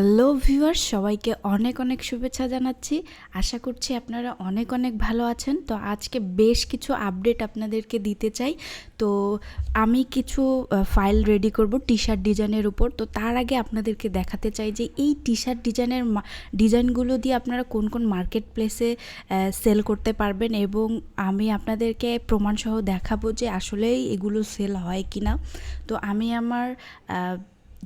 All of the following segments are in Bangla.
হ্যালো ভিউয়ার্স, সবাইকে অনেক অনেক শুভেচ্ছা জানাচ্ছি। আশা করছি আপনারা অনেক অনেক ভালো আছেন। তো আজকে বেশ কিছু আপডেট আপনাদেরকে দিতে চাই। তো আমি কিছু ফাইল রেডি করব টি শার্ট ডিজাইনের উপর। তো তার আগে আপনাদেরকে দেখাতে চাই যে এই টি শার্ট ডিজাইনের ডিজাইনগুলো দিয়ে আপনারা কোন কোন মার্কেট প্লেসে সেল করতে পারবেন এবং আমি আপনাদেরকে প্রমাণসহ দেখাবো যে আসলেই এগুলো সেল হয় কি না তো আমি আমার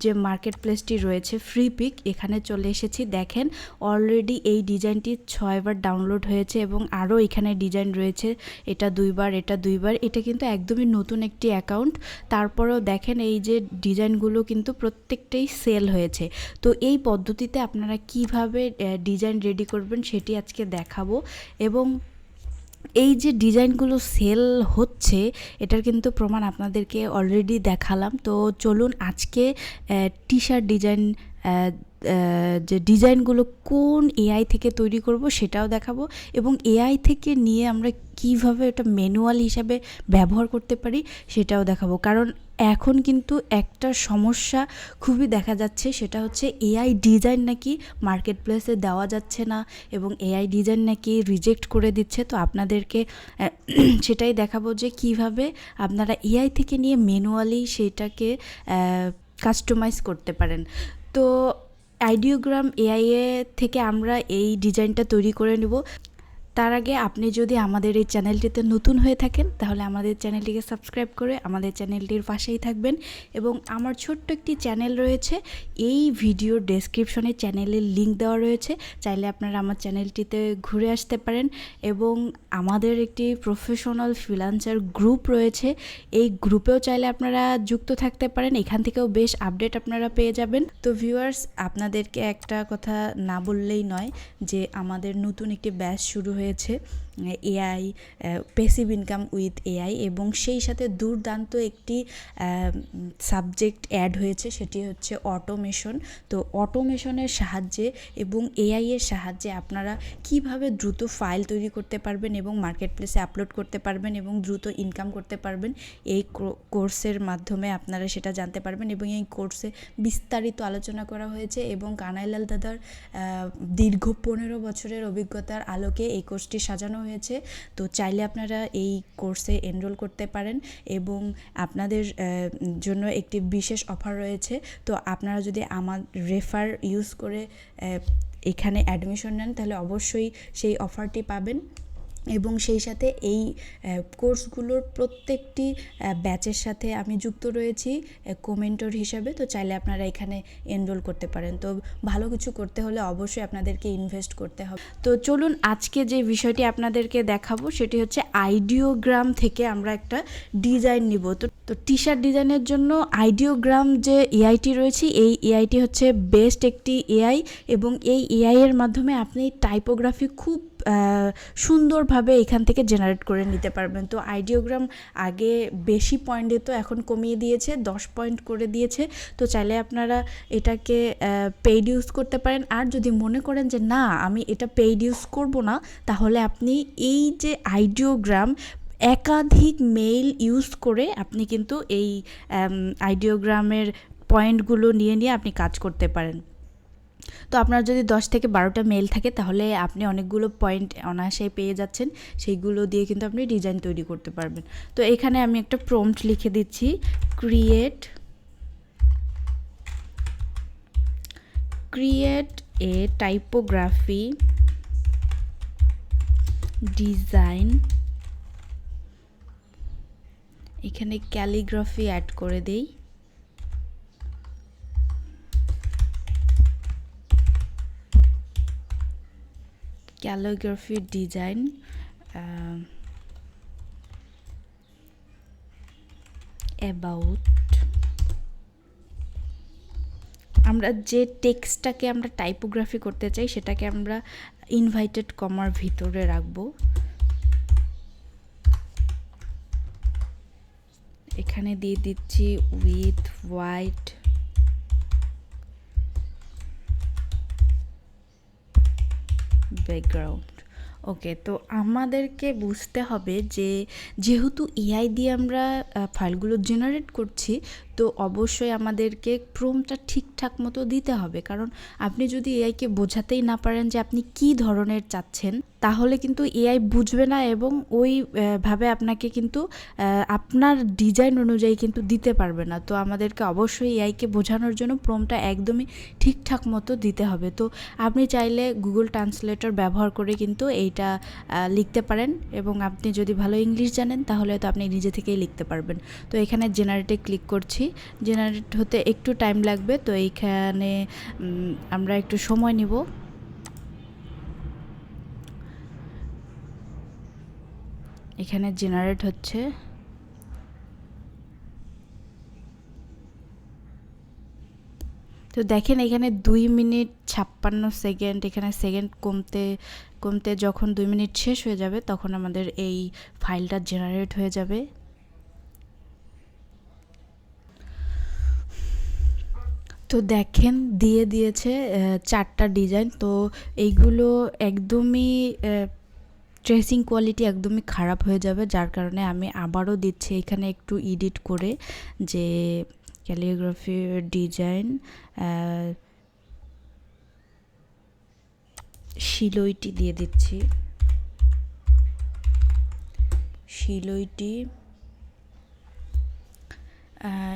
যে মার্কেট প্লেসটি রয়েছে ফ্রি পিক এখানে চলে এসেছি। দেখেন অলরেডি এই ডিজাইনটি ছয়বার ডাউনলোড হয়েছে এবং আরও এখানে ডিজাইন রয়েছে। এটা দুইবার এটা দুইবার, এটা কিন্তু একদমই নতুন একটি অ্যাকাউন্ট তারপরেও দেখেন, এই যে ডিজাইনগুলো কিন্তু প্রত্যেকটাই সেল হয়েছে। তো এই পদ্ধতিতে আপনারা কীভাবে ডিজাইন রেডি করবেন সেটি আজকে দেখাবো। এবং এই যে ডিজাইনগুলো সেল হচ্ছে, এটার কিন্তু প্রমাণ আপনাদেরকে অলরেডি দেখালাম। তো চলুন আজকে টি শার্ট ডিজাইন যে ডিজাইনগুলো কোন এআই থেকে তৈরি করব সেটাও দেখাবো এবং এআই থেকে নিয়ে আমরা কীভাবে এটা ম্যানুয়াল হিসাবে ব্যবহার করতে পারি সেটাও দেখাবো। কারণ এখন কিন্তু একটা সমস্যা খুবই দেখা যাচ্ছে, সেটা হচ্ছে এআই ডিজাইন নাকি মার্কেট প্লেসে দেওয়া যাচ্ছে না এবং এআই ডিজাইন নাকি রিজেক্ট করে দিচ্ছে। তো আপনাদেরকে সেটাই দেখাবো যে কীভাবে আপনারা এআই থেকে নিয়ে ম্যানুয়ালি সেটাকে কাস্টমাইজ করতে পারেন। তো আইডিওগ্রাম এআইএ থেকে আমরা এই ডিজাইনটা তৈরি করে নেব। তার আগে আপনি যদি আমাদের এই চ্যানেলটিতে নতুন হয়ে থাকেন, তাহলে আমাদের চ্যানেলটিকে সাবস্ক্রাইব করে আমাদের চ্যানেলটির পাশেই থাকবেন এবং আমার ছোট্ট একটি চ্যানেল রয়েছে, এই ভিডিওর ডেসক্রিপশনে চ্যানেলের লিংক দেওয়া রয়েছে, চাইলে আপনারা আমার চ্যানেলটিতে ঘুরে আসতে পারেন এবং আমাদের একটি প্রফেশনাল ফ্রিলান্সার গ্রুপ রয়েছে, এই গ্রুপেও চাইলে আপনারা যুক্ত থাকতে পারেন, এখান থেকেও বেশ আপডেট আপনারা পেয়ে যাবেন। তো ভিউয়ার্স আপনাদেরকে একটা কথা না বললেই নয় যে আমাদের নতুন একটি ব্যাচ শুরু হয়েছে AI passive income with AI এবং সেই সাথে দুর্দান্ত একটি সাবজেক্ট অ্যাড হয়েছে, সেটি হচ্ছে অটোমেশন তো অটোমেশনের সাহায্যে এবং এআই এর সাহায্যে আপনারা কীভাবে দ্রুত ফাইল তৈরি করতে পারবেন এবং মার্কেট প্লেসে আপলোড করতে পারবেন এবং দ্রুত ইনকাম করতে পারবেন, এই কোর্সের মাধ্যমে আপনারা সেটা জানতে পারবেন এবং এই কোর্সে বিস্তারিত আলোচনা করা হয়েছে এবং কানাইলাল দাদার দীর্ঘ পনেরো বছরের অভিজ্ঞতার আলোকে এই কোর্সটি সাজানো হয়েছে। তো চাইলে আপনারা এই কোর্সে এনরোল করতে পারেন এবং আপনাদের জন্য একটি বিশেষ অফার রয়েছে। তো আপনারা যদি আমার রেফার ইউজ করে এখানে অ্যাডমিশন নেন, তাহলে অবশ্যই সেই অফারটি পাবেন। এবং সেই সাথে এই কোর্সগুলোর প্রত্যেকটি ব্যাচের সাথে আমি যুক্ত রয়েছি কোমেন্টর হিসাবে। তো চাইলে আপনারা এখানে এনরোল করতে পারেন। তো ভালো কিছু করতে হলে অবশ্যই আপনাদেরকে ইনভেস্ট করতে হবে। তো চলুন আজকে যে বিষয়টি আপনাদেরকে দেখাবো, সেটি হচ্ছে আইডিওগ্রাম থেকে আমরা একটা ডিজাইন নিব। তো তো টি শার্ট ডিজাইনের জন্য আইডিওগ্রাম যে এআইটি রয়েছে, এই এআইটি হচ্ছে বেস্ট একটি এআই এবং এই এআই এর মাধ্যমে আপনি টাইপোগ্রাফি খুব সুন্দরভাবে এখান থেকে জেনারেট করে নিতে পারবেন। তো আইডিওগ্রাম আগে বেশি পয়েন্ট দিত এখন কমিয়ে দিয়েছে, দশ পয়েন্ট করে দিয়েছে। তো চাইলে আপনারা এটাকে পেইড ইউজ করতে পারেন। আর যদি মনে করেন যে না, আমি এটা পেইড ইউজ করব না, তাহলে আপনি এই যে আইডিওগ্রাম একাধিক মেইল ইউজ করে আপনি কিন্তু এই আইডিওগ্রামের পয়েন্টগুলো নিয়ে নিয়ে আপনি কাজ করতে পারেন। তো আপনার যদি দশ থেকে বারোটা মেল থাকে, তাহলে আপনি অনেকগুলো পয়েন্ট অনায়াসে পেয়ে যাচ্ছেন। সেইগুলো দিয়ে কিন্তু আপনি ডিজাইন তৈরি করতে পারবেন। তো এখানে আমি একটা প্রম্পট লিখে দিচ্ছি। Create create a typography design এখানে ক্যালিগ্রাফি অ্যাড করে দেই। ক্যালিগ্রাফি ডিজাইন অ্যাবাউট আমরা যে টেক্সটটাকে আমরা টাইপোগ্রাফি করতে চাই, সেটাকে আমরা ইনভাইটেড কমার ভিতরে রাখব। এখানে দিয়ে দিচ্ছি উইথ হোয়াইট ব্যাকগ্রাউন্ড ওকে তো আমাদেরকে বুঝতে হবে যে যেহেতু এআই দিয়ে আমরা ফাইলগুলো জেনারেট করছি, তো অবশ্যই আমাদেরকে ক্রোমটা ঠিকঠাক মতো দিতে হবে। কারণ আপনি যদি এআইকে বোঝাতেই না পারেন যে আপনি কি ধরনের চাচ্ছেন তাহলে কিন্তু এআই বুঝবে না এবং ওইভাবে আপনাকে কিন্তু আপনার ডিজাইন অনুযায়ী কিন্তু দিতে পারবে না। তো আমাদেরকে অবশ্যই এআইকে বোঝানোর জন্য প্রোমটা একদমই ঠিকঠাক মতো দিতে হবে। তো আপনি চাইলে গুগল ট্রান্সলেটর ব্যবহার করে কিন্তু এইটা লিখতে পারেন এবং আপনি যদি ভালো ইংলিশ জানেন তাহলে তো আপনি নিজে থেকেই লিখতে পারবেন। তো এখানে জেনারেটে ক্লিক করছি। জেনারেট হতে একটু টাইম লাগবে। তো এইখানে আমরা একটু সময় নিব। এখানে জেনারেট হচ্ছে। তো দেখেন এখানে দুই মিনিট ছাপ্পান্ন সেকেন্ড, এখানে সেকেন্ড কমতে কমতে যখন দুই মিনিট শেষ হয়ে যাবে, তখন আমাদের এই ফাইলটা জেনারেট হয়ে যাবে। তো দেখেন দিয়ে দিয়েছে চারটা ডিজাইন তো এইগুলো একদমই ট্রেসিং কোয়ালিটি একদমই খারাপ হয়ে যাবে, যার কারণে আমি আবারও দিচ্ছি এখানে একটু এডিট করে যে ক্যালিগ্রাফি ডিজাইন শিলইটি দিয়ে দিচ্ছি। শিলইটি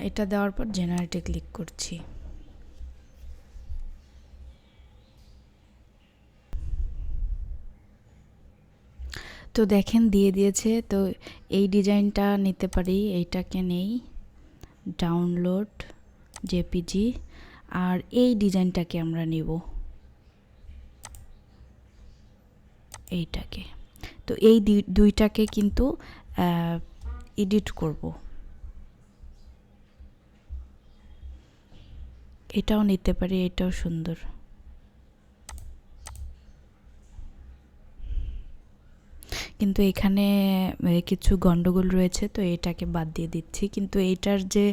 এটা দেওয়ার পর জেনারেটে ক্লিক করছি। তো দেখেন দিয়ে দিয়েছে, তো এই ডিজাইনটা নিতে পারি, এইটাকে নেই। ডাউনলোড জেপিজি, আর এই ডিজাইনটাকে আমরা নিব। এইটাকে। তো এই দুইটাকে কিন্তু এডিট করব। এটাও নিতে পারি, এটাও সুন্দর। কিন্তু এখানে কিছু গন্ডগোল রয়েছে, তো এটাকে বাদ দিয়ে দিচ্ছি। কিন্তু এইটার যে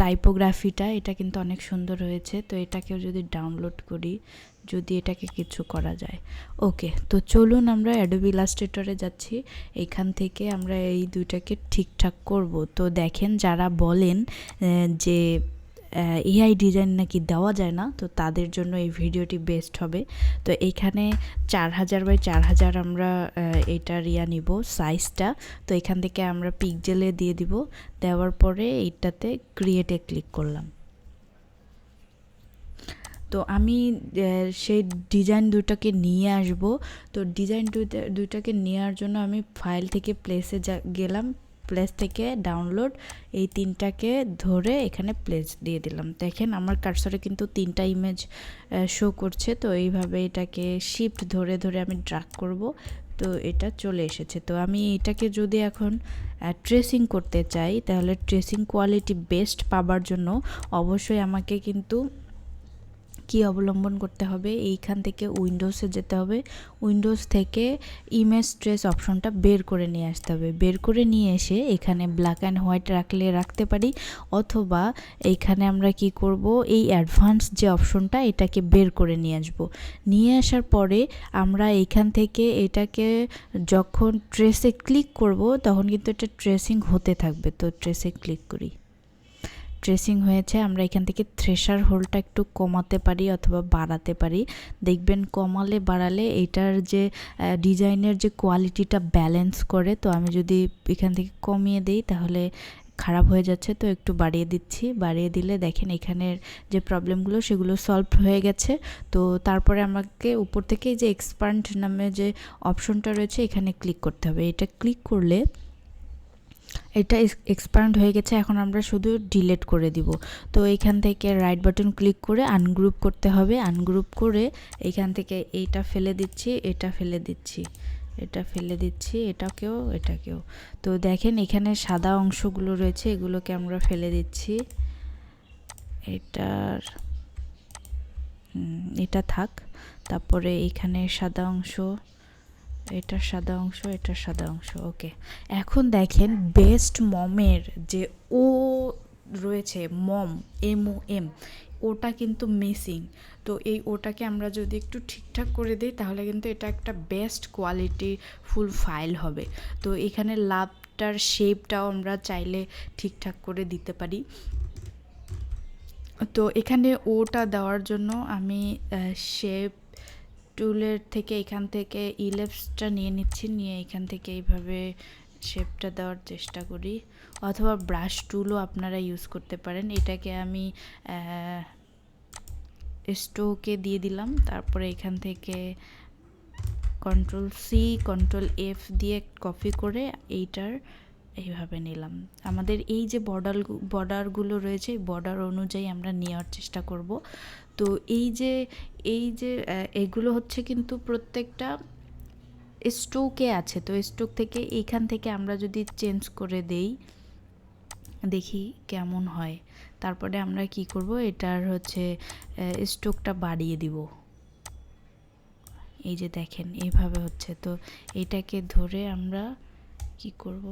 টাইপোগ্রাফিটা এটা কিন্তু অনেক সুন্দর হয়েছে, তো এটাকেও যদি ডাউনলোড করি, যদি এটাকে কিছু করা যায়। ওকে, তো চলুন আমরা অ্যাডোবি ইলাস্ট্রেটরে যাচ্ছি। এখান থেকে আমরা এই দুইটাকে ঠিকঠাক করব। তো দেখেন, যারা বলেন যে এআই ডিজাইন নাকি দেওয়া যায় না, তো তাদের জন্য এই ভিডিওটি বেস্ট হবে। তো এখানে চার হাজার বাই চার হাজার আমরা এটার ইয়া নিব সাইজটা তো এখান থেকে আমরা পিকজেলে দিয়ে দিব। দেওয়ার পরে এইটাতে ক্রিয়েটে ক্লিক করলাম। তো আমি সেই ডিজাইন দুটাকে নিয়ে আসব। তো ডিজাইন দুইটা, দুইটাকে নেওয়ার জন্য আমি ফাইল থেকে প্লেসে যা, গেলাম। প্লেস থেকে ডাউনলোড এই তিনটাকে ধরে এখানে প্লেস দিয়ে দিলাম। দেখেন আমার কারসরে কিন্তু তিনটা ইমেজ শো করছে। তো এইভাবে এটাকে শিফট ধরে ধরে আমি ড্রাগ করব। তো এটা চলে এসেছে। তো আমি এটাকে যদি এখন ট্রেসিং করতে চাই, তাহলে ট্রেসিং কোয়ালিটি বেস্ট পাবার জন্য অবশ্যই আমাকে কিন্তু কি অবলম্বন করতে হবে? এইখান থেকে উইন্ডোজে যেতে হবে। উইন্ডোজ থেকে ইমেজ ট্রেস অপশনটা বের করে নিয়ে আসতে হবে। বের করে নিয়ে এসে এখানে ব্ল্যাক অ্যান্ড হোয়াইট রাখলে রাখতে পারি। অথবা এইখানে আমরা কি করব? এই অ্যাডভান্স যে অপশনটা এটাকে বের করে নিয়ে আসব। নিয়ে আসার পরে আমরা এইখান থেকে এটাকে যখন ট্রেসে ক্লিক করব, তখন কিন্তু এটা ট্রেসিং হতে থাকবে। তো ট্রেসে ক্লিক করি। ট্রেসিং হয়েছে, আমরা এখান থেকে থ্রেশার হোলটা একটু কমাতে পারি অথবা বাড়াতে পারি। দেখবেন কমালে বাড়ালে এটার যে ডিজাইনের যে কোয়ালিটিটা ব্যালেন্স করে, তো আমি যদি এখান থেকে কমিয়ে দিই তাহলে খারাপ হয়ে যাচ্ছে। তো একটু বাড়িয়ে দিচ্ছি। বাড়িয়ে দিলে দেখেন এখানের যে প্রবলেমগুলো সেগুলো সলভ হয়ে গেছে। তো তারপরে আমাকে উপর থেকে যে এক্সপান্ড নামে যে অপশনটা রয়েছে, এখানে ক্লিক করতে হবে। এটা ক্লিক করলে এটা এক্সপান্ড হয়ে গেছে, এখন আমরা শুধু ডিলেট করে দিব। তো এখান থেকে রাইট বাটন ক্লিক করে আনগ্রুপ করতে হবে। আনগ্রুপ করে এখান থেকে এইটা ফেলে দিচ্ছি, এটা ফেলে দিচ্ছি, এটা ফেলে দিচ্ছি, এটাকেও এটাকেও। তো দেখেন এখানে সাদা অংশগুলো রয়েছে, এগুলোকে আমরা ফেলে দিচ্ছি। এটার এটা থাক। তারপরে এখানে সাদা অংশ। এটা সাদা অংশ, এটা সাদা অংশ, ওকে। এখন দেখেন বেস্ট মমের যে ও রয়েছে মম এম ও এম ওটা কিন্তু মিসিং তো এই ওটাকে আমরা যদি একটু ঠিকঠাক করে দিই, তাহলে কিন্তু এটা একটা বেস্ট কোয়ালিটি ফুল ফাইল হবে। তো এখানে লাভটার শেপটাও আমরা চাইলে ঠিকঠাক করে দিতে পারি। তো এখানে ওটা দেওয়ার জন্য আমি শেপ টুলের থেকে এখান থেকে ইলেপসটা নিয়ে নিচ্ছি, নিয়ে এখান থেকে এইভাবে শেপটা দেওয়ার চেষ্টা করি। অথবা ব্রাশ টুলও আপনারা ইউজ করতে পারেন। এটাকে আমি স্টোকে দিয়ে দিলাম। তারপরে এখান থেকে কন্ট্রোল সি কন্ট্রোল এফ দিয়ে কপি করে এইটার এইভাবে নিলাম। আমাদের এই যে বর্ডার বর্ডারগুলো রয়েছে বর্ডার অনুযায়ী আমরা নেওয়ার চেষ্টা করব। তো এই যে এই যে এগুলো হচ্ছে কিন্তু প্রত্যেকটা স্টোকে আছে। তো স্টোক থেকে, এইখান থেকে আমরা যদি চেঞ্জ করে দেই, দেখি কেমন হয়। তারপরে আমরা কি করব? এটার হচ্ছে স্টোকটা বাড়িয়ে দিব। এই যে দেখেন, এইভাবে হচ্ছে। তো এটাকে ধরে আমরা কি করব?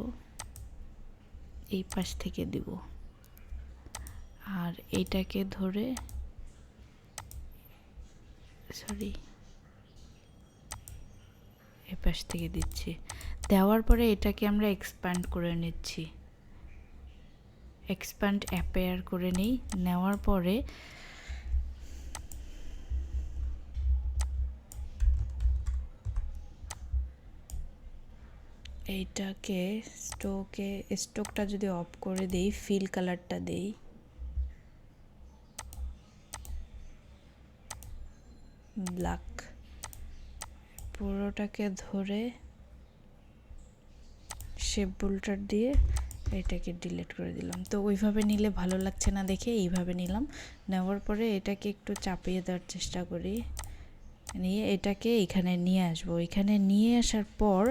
এই পাশ থেকে দিব। আর এটাকে ধরে সরি এ পাশ থেকে দিচ্ছি। দেওয়ার পরে এটাকে আমরা এক্সপ্যান্ড করে নিচ্ছি। এক্সপ্যান্ড অ্যাপেয়ার করে নিই। নেওয়ার পরে এইটাকে স্টোকে স্টোকটা যদি অফ করে দেই ফিল কালারটা দেই। ব্ল্যাক পুরোটাকে ধরে শেপ বুলটার দিয়ে এটাকে ডিলিট করে দিলাম। তো ওইভাবে নিলে ভালো লাগছে না দেখে, এইভাবে নিলাম। নেওয়ার পরে এটাকে একটু চাপিয়ে দেওয়ার চেষ্টা করি। নিয়ে এটাকে এখানে নিয়ে আসব। এখানে নিয়ে আসার পর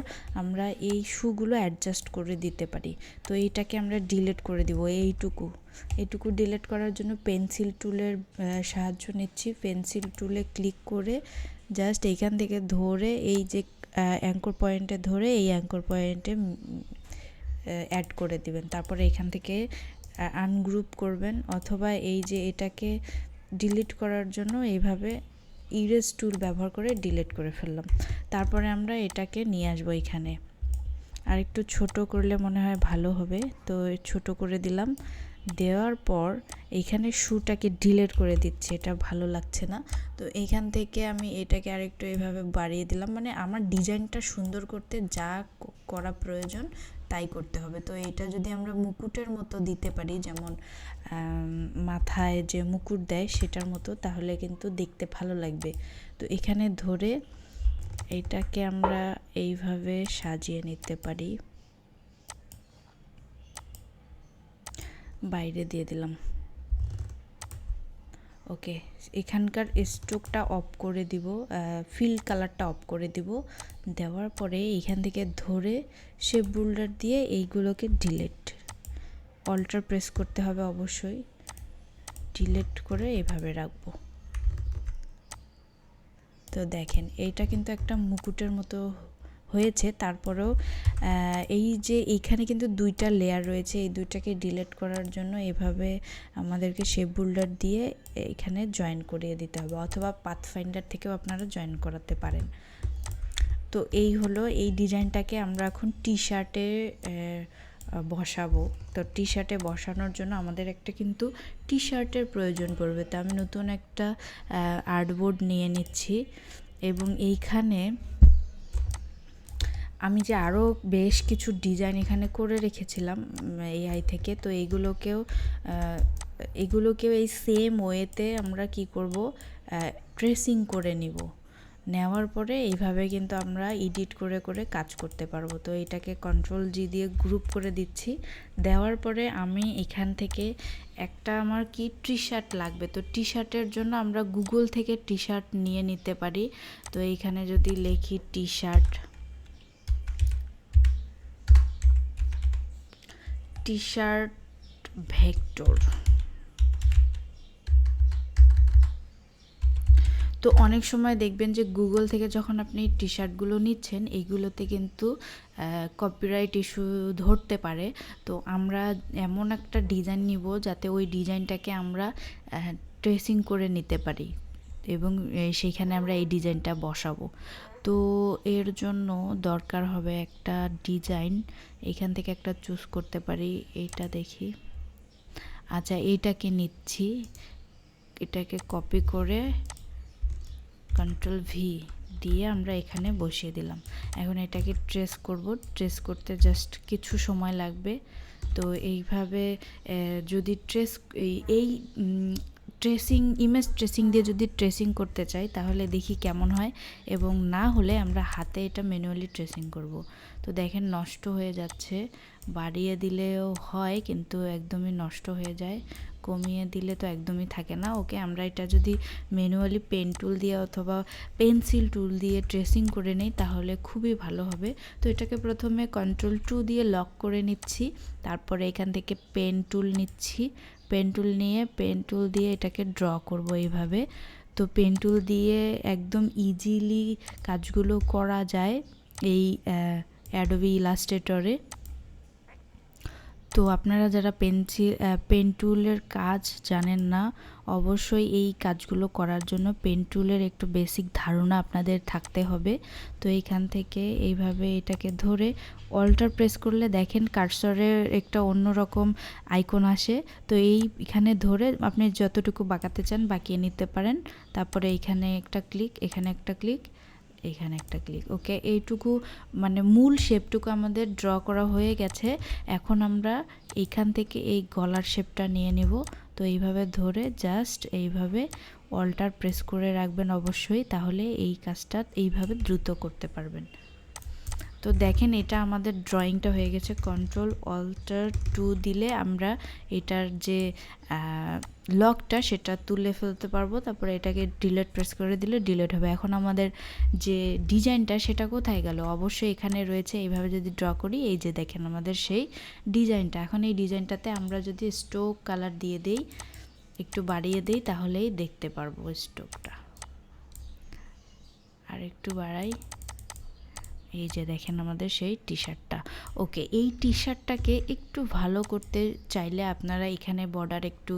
আমরা এই শুগুলো অ্যাডজাস্ট করে দিতে পারি। তো এইটাকে আমরা ডিলিট করে দিব এইটুকু। এইটুকু ডিলিট করার জন্য পেন্সিল টুলের সাহায্য নিচ্ছি। পেন্সিল টুলে ক্লিক করে জাস্ট এইখান থেকে ধরে এই যে অ্যাঙ্কর পয়েন্টে ধরে এই অ্যাঙ্কর পয়েন্টে অ্যাড করে দিবেন। তারপরে এখান থেকে আনগ্রুপ করবেন। অথবা এই যে এটাকে ডিলিট করার জন্য এইভাবে ইরেজ টুল ব্যবহার করে ডিলিট করে ফেললাম। তারপরে আমরা এটাকে নিয়ে আসব এখানে। আর একটু ছোট করলে মনে হয় ভালো হবে। তো ছোট করে দিলাম। দেওয়ার পর এইখানে শুটাকে ডিলেট করে দিচ্ছি। এটা ভালো লাগছে না। তো এইখান থেকে আমি এটাকে আরেকটু এভাবে বাড়িয়ে দিলাম। মানে আমার ডিজাইনটা সুন্দর করতে যা করা প্রয়োজন তাই করতে হবে। তো এটা যদি আমরা মুকুটের মতো দিতে পারি, যেমন মাথায় যে মুকুট দেয় সেটার মতো, তাহলে কিন্তু দেখতে ভালো লাগবে। তো এখানে ধরে এটাকে আমরা এইভাবে সাজিয়ে নিতে পারি। বাইরে দিয়ে দিলাম। ওকে, এখানকার স্ট্রোকটা অফ করে দিব ফিল কালারটা অফ করে দিব। দেওয়ার পরে এখান থেকে ধরে সে বুল্ডার দিয়ে এইগুলোকে ডিলেট। অল্টার প্রেস করতে হবে অবশ্যই। ডিলেট করে এভাবে রাখব। তো দেখেন, এইটা কিন্তু একটা মুকুটের মতো হয়েছে, তারপরেও এই যে এইখানে কিন্তু দুইটা লেয়ার রয়েছে, এই দুইটাকে ডিলেট করার জন্য এভাবে আমাদেরকে শেপ বোল্ডার দিয়ে এখানে জয়েন করিয়ে দিতে হবে, অথবা পাথফাইন্ডার থেকেও আপনারা জয়েন করাতে পারেন। তো এই হলো, এই ডিজাইনটাকে আমরা এখন টি শার্টে বসাবো। তো টি শার্টে বসানোর জন্য আমাদের একটা কিন্তু টি শার্টের প্রয়োজন পড়বে। তো আমি নতুন একটা আর্টবোর্ড নিয়ে নিচ্ছি এবং এইখানে আমি যে আরও বেশ কিছু ডিজাইন এখানে করে রেখেছিলাম এআই থেকে। তো এইগুলোকেও এগুলোকেও এই সেম ওয়েতে আমরা কি করব ট্রেসিং করে নিব। নেওয়ার পরে এইভাবে কিন্তু আমরা এডিট করে করে কাজ করতে পারব। তো এটাকে কন্ট্রোল জি দিয়ে গ্রুপ করে দিচ্ছি। দেওয়ার পরে আমি এখান থেকে একটা আমার কি টি শার্ট লাগবে? তো টি শার্টের জন্য আমরা গুগল থেকে টি শার্ট নিয়ে নিতে পারি। তো এইখানে যদি লেখি T shirt T shirt vector. তো অনেক সময় দেখবেন যে গুগল থেকে যখন আপনি টি শার্টগুলো নিচ্ছেন, এইগুলোতে কিন্তু কপিরাইট ইস্যু ধরতে পারে। তো আমরা এমন একটা ডিজাইন নিব যাতে ওই ডিজাইনটাকে আমরা ট্রেসিং করে নিতে পারি এবং সেইখানে আমরা এই ডিজাইনটা বসাবো। তো এর জন্য দরকার হবে একটা ডিজাইন এখান থেকে একটা চুজ করতে পারি, এইটা দেখি। আচ্ছা এইটাকে নিচ্ছি। এটাকে কপি করে কন্ট্রোল ভি দিয়ে আমরা এখানে বসিয়ে দিলাম। এখন এটাকে ট্রেস করব। ট্রেস করতে জাস্ট কিছু সময় লাগবে। তো এইভাবে যদি ট্রেস এই ট্রেসিং ইমেজ ট্রেসিং দিয়ে যদি ট্রেসিং করতে চাই, তাহলে দেখি কেমন হয়। এবং না হলে আমরা হাতে এটা ম্যানুয়ালি ট্রেসিং করব। তো দেখেন নষ্ট হয়ে যাচ্ছে। বাড়িয়ে দিলেও হয় কিন্তু একদমই নষ্ট হয়ে যায়। কমিয়ে দিলে তো একদমই থাকে না। ওকে আমরা এটা যদি ম্যানুয়ালি পেন টুল দিয়ে অথবা পেন্সিল টুল দিয়ে ট্রেসিং করে নিই তাহলে খুবই ভালো হবে। তো এটাকে প্রথমে কন্ট্রোল টু দিয়ে লক করে নিচ্ছি। তারপরে এখান থেকে পেন টুল নিচ্ছি। পেন টুল নিয়ে পেন টুল দিয়ে এটাকে ড্র করব এইভাবে। তো পেন টুল দিয়ে একদম ইজিলি কাজগুলো করা যায়। এই অ্যাডোবি ইলাস্ট্রেটরে তো আপনারা যারা পেন্সিল পেন টুলের কাজ জানেন না, অবশ্যই এই কাজগুলো করার জন্য পেন টুলের একটু বেসিক ধারণা আপনাদের থাকতে হবে। তো এইখান থেকে এইভাবে এটাকে ধরে অল্টার প্রেস করলে দেখেন কার্সরের একটা অন্যরকম আইকন আসে। তো এই এখানে ধরে আপনি যতটুকু বাঁকাতে চান বাঁকিয়ে নিতে পারেন। তারপরে এইখানে একটা ক্লিক এখানে একটা ক্লিক এখানে একটা ক্লিক ওকে এইটুকু মানে মূল শেপটুকু আমাদের ড্র করা হয়ে গেছে। এখন আমরা এইখান থেকে এই গলার শেপটা নিয়ে নিব। তো এইভাবে ধরে জাস্ট এইভাবে অল্টার প্রেস করে রাখবেন অবশ্যই, তাহলে এই কাজটা এইভাবে দ্রুত করতে পারবেন। তো দেখেন, এটা আমাদের ড্রয়িংটা হয়ে গেছে। কন্ট্রোল অল্টার টু দিলে আমরা এটার যে লকটা সেটা তুলে ফেলতে পারব, তারপরে এটাকে ডিলেট প্রেস করে দিলে ডিলেট হবে। এখন আমাদের যে ডিজাইনটা সেটা কোথায় গেল? অবশ্যই এখানে রয়েছে, এইভাবে যদি ড্র করি, এই যে দেখেন আমাদের সেই ডিজাইনটা। এখন এই ডিজাইনটাতে আমরা যদি স্টোক কালার দিয়ে দিই, একটু বাড়িয়ে দিই, তাহলেই দেখতে পারব স্টোকটা আর একটু বাড়াই। এই যে দেখেন আমাদের সেই টি শার্টটা ওকে এই টি শার্টটাকে একটু ভালো করতে চাইলে আপনারা এখানে বর্ডার একটু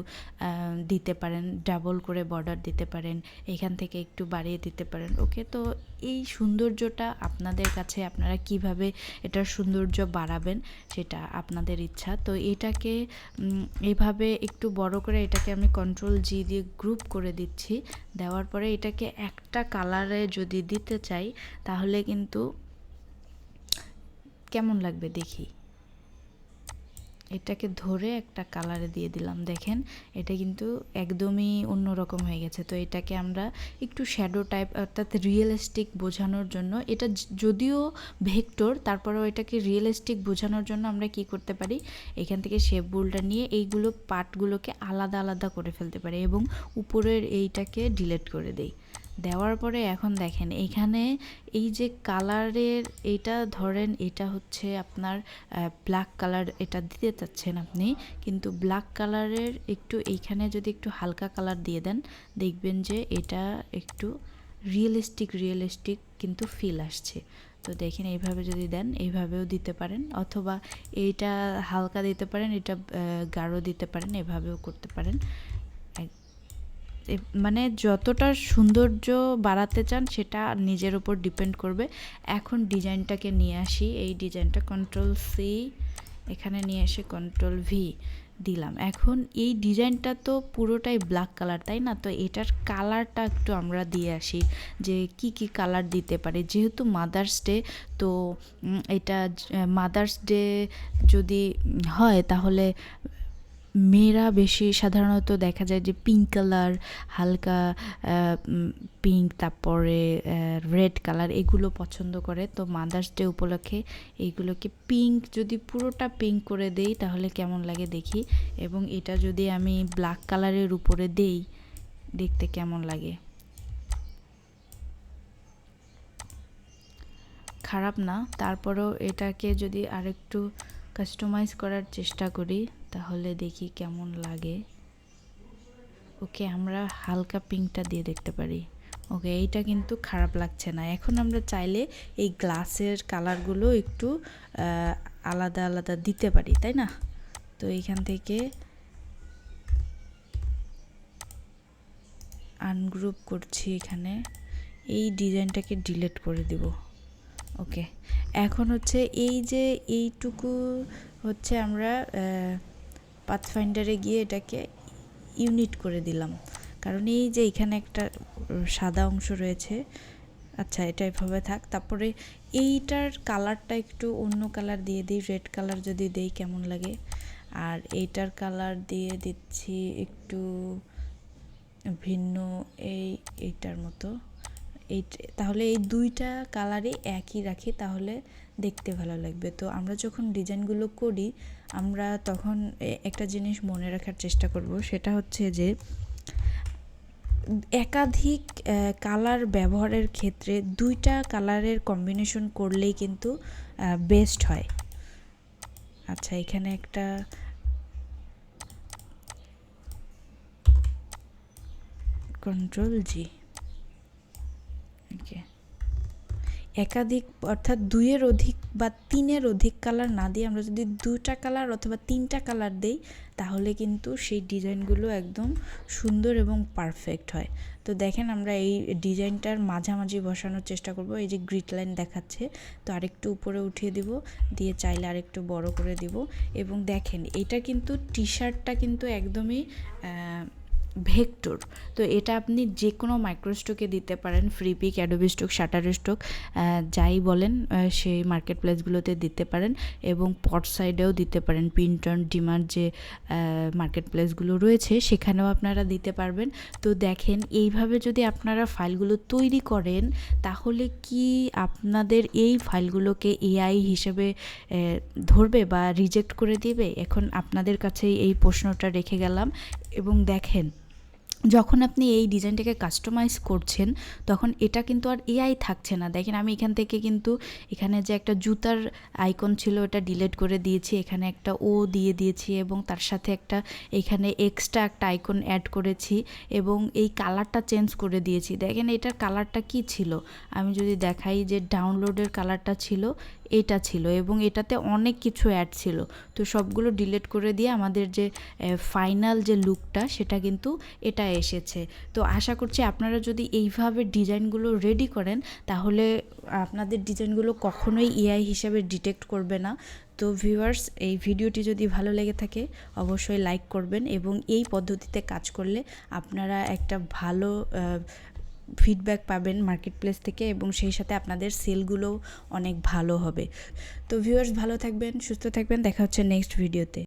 দিতে পারেন ডাবল করে বর্ডার দিতে পারেন, এখান থেকে একটু বাড়িয়ে দিতে পারেন। ওকে তো এই সৌন্দর্যটা আপনাদের কাছে আপনারা কীভাবে এটার সৌন্দর্য বাড়াবেন সেটা আপনাদের ইচ্ছা। তো এটাকে এভাবে একটু বড় করে এটাকে আমি কন্ট্রোল জি দিয়ে গ্রুপ করে দিচ্ছি। দেওয়ার পরে এটাকে একটা কালারে যদি দিতে চাই, তাহলে কিন্তু কেমন লাগবে দেখি। এটাকে ধরে একটা কালারে দিয়ে দিলাম। দেখেন, এটা কিন্তু একদমই অন্যরকম হয়ে গেছে। তো এটাকে আমরা একটু শ্যাডো টাইপ অর্থাৎ রিয়েলিস্টিক বোঝানোর জন্য, এটা যদিও ভেক্টর তারপরেও এটাকে রিয়েলিস্টিক বোঝানোর জন্য আমরা কি করতে পারি? এখান থেকে শেপ বুলটা নিয়ে এইগুলো পার্টগুলোকে আলাদা আলাদা করে ফেলতে পারি এবং উপরের এইটাকে ডিলিট করে দেই। দেওয়ার পরে এখন দেখেন, এখানে এই যে কালারের এটা ধরেন, এটা হচ্ছে আপনার ব্ল্যাক কালার এটা দিতে চাচ্ছেন আপনি, কিন্তু ব্ল্যাক কালারের একটু এইখানে যদি একটু হালকা কালার দিয়ে দেন, দেখবেন যে এটা একটু রিয়েলিস্টিক রিয়েলিস্টিক কিন্তু ফিল আসছে। তো দেখেন, এইভাবে যদি দেন, এইভাবেও দিতে পারেন, অথবা এইটা হালকা দিতে পারেন, এটা গাঢ় দিতে পারেন, এভাবেও করতে পারেন। মানে যতটা সৌন্দর্য বাড়াতে চান সেটা নিজের উপর ডিপেন্ড করবে। এখন ডিজাইনটাকে নিয়ে আসি, এই ডিজাইনটা কন্ট্রোল সি এখানে নিয়ে এসে কন্ট্রোল ভি দিলাম। এখন এই ডিজাইনটা তো পুরোটাই ব্ল্যাক কালার তাই না? তো এটার কালারটা একটু আমরা দিয়ে আসি, যে কি কি কালার দিতে পারে। যেহেতু মাদার্স ডে তো এটা মাদার্স ডে যদি হয় তাহলে মেয়েরা বেশি সাধারণত দেখা যায় যে পিঙ্ক কালার হালকা পিঙ্ক তারপরে রেড কালার এগুলো পছন্দ করে। তো মাদার্স ডে উপলক্ষে এইগুলোকে পিঙ্ক যদি পুরোটা পিঙ্ক করে দেই তাহলে কেমন লাগে দেখি। এবং এটা যদি আমি ব্ল্যাক কালারের উপরে দেই, দেখতে কেমন লাগে? খারাপ না। তারপরেও এটাকে যদি আরেকটু কাস্টমাইজ করার চেষ্টা করি। তাহলে দেখি কেমন লাগে। ওকে, আমরা হালকা পিঙ্কটা দিয়ে দেখতে পারি। ওকে, এইটা কিন্তু খারাপ লাগছে না। এখন আমরা চাইলে এই গ্লাসের কালারগুলো একটু আলাদা আলাদা দিতে পারি, তাই না? তো এইখান থেকে আনগ্রুপ করছি এখানে। এই ডিজাইনটাকে ডিলিট করে দিব। ওকে, এখন হচ্ছে এই যে এইটুকু হচ্ছে আমরা পাথফাইন্ডারে গিয়ে এটাকে ইউনিট করে দিলাম। কারণ এই যে এখানে একটা সাদা অংশ রয়েছে আচ্ছা এটা এভাবে থাক। তারপরে এইটার কালারটা একটু অন্য কালার দিয়ে দিই রেড কালার যদি দেই কেমন লাগে। আর এইটার কালার দিয়ে দিচ্ছি একটু ভিন্ন এই, এইটার মতো। এই, তাহলে এই দুইটা কালারই একই রাখি, তাহলে দেখতে ভালো লাগবে। তো আমরা যখন ডিজাইনগুলো করি আমরা তখন একটা জিনিস মনে রাখার চেষ্টা করব, সেটা হচ্ছে যে একাধিক কালার ব্যবহারের ক্ষেত্রে দুইটা কালারের কম্বিনেশন করলেই কিন্তু বেস্ট হয়। আচ্ছা এখানে একটা কন্ট্রোল জি ওকে একাধিক, অর্থাৎ দুইয়ের অধিক বা তিনের অধিক কালার না দিয়ে আমরা যদি দুটা কালার অথবা তিনটা কালার দেই, তাহলে কিন্তু সেই ডিজাইনগুলো একদম সুন্দর এবং পারফেক্ট হয়। তো দেখেন আমরা এই ডিজাইনটার মাঝামাঝি বসানোর চেষ্টা করব। এই যে গ্রিট লাইন দেখাচ্ছে, তো আরেকটু উপরে উঠিয়ে দিব, দিয়ে চাইলে আরেকটু বড় করে দিব। এবং দেখেন, এটা কিন্তু টি শার্টটা কিন্তু একদমই ভেক্টর। তো এটা আপনি যে কোনো মাইক্রোস্টকে দিতে পারেন Freepik Adobe Stock Shutterstock যাই বলেন সেই মার্কেট প্লেসগুলোতে দিতে পারেন এবং পট সাইডেও দিতে পারেন। পিন্টন ডিমান্ড যে মার্কেট প্লেসগুলো রয়েছে, সেখানেও আপনারা দিতে পারবেন। তো দেখেন, এইভাবে যদি আপনারা ফাইলগুলো তৈরি করেন, তাহলে কি আপনাদের এই ফাইলগুলোকে এআই হিসেবে ধরবে বা রিজেক্ট করে দিবে? এখন আপনাদের কাছে এই প্রশ্নটা রেখে গেলাম। এবং দেখেন, যখন আপনি এই ডিজাইনটাকে কাস্টমাইজ করছেন, তখন এটা কিন্তু আর এআই থাকছে না। দেখেন, আমি এখান থেকে কিন্তু এখানে যে একটা জুতার আইকন ছিল, ওটা ডিলিট করে দিয়েছি। এখানে একটা ও দিয়ে দিয়েছি এবং তার সাথে একটা এখানে এক্সট্রা একটা আইকন অ্যাড করেছি এবং এই কালারটা চেঞ্জ করে দিয়েছি। দেখেন, এটার কালারটা কি ছিল? আমি যদি দেখাই যে ডাউনলোডের কালারটা ছিল এটা ছিল এবং এটাতে অনেক কিছু অ্যাড ছিল। তো সবগুলো ডিলিট করে দিয়ে আমাদের যে ফাইনাল যে লুকটা সেটা কিন্তু এটা এসেছে। তো আশা করছি আপনারা যদি এইভাবে ডিজাইনগুলো রেডি করেন, তাহলে আপনাদের ডিজাইনগুলো কখনোই এআই হিসাবে ডিটেক্ট করবে না। তো ভিউয়ার্স এই ভিডিওটি যদি ভালো লেগে থাকে, অবশ্যই লাইক করবেন এবং এই পদ্ধতিতে কাজ করলে আপনারা একটা ভালো ফিডব্যাক পাবেন মার্কেট প্লেস থেকে এবং সেই সাথে আপনাদের সেলগুলোও অনেক ভালো হবে। তো ভিউয়ার্স ভালো থাকবেন, সুস্থ থাকবেন, দেখা হচ্ছে নেক্সট ভিডিওতে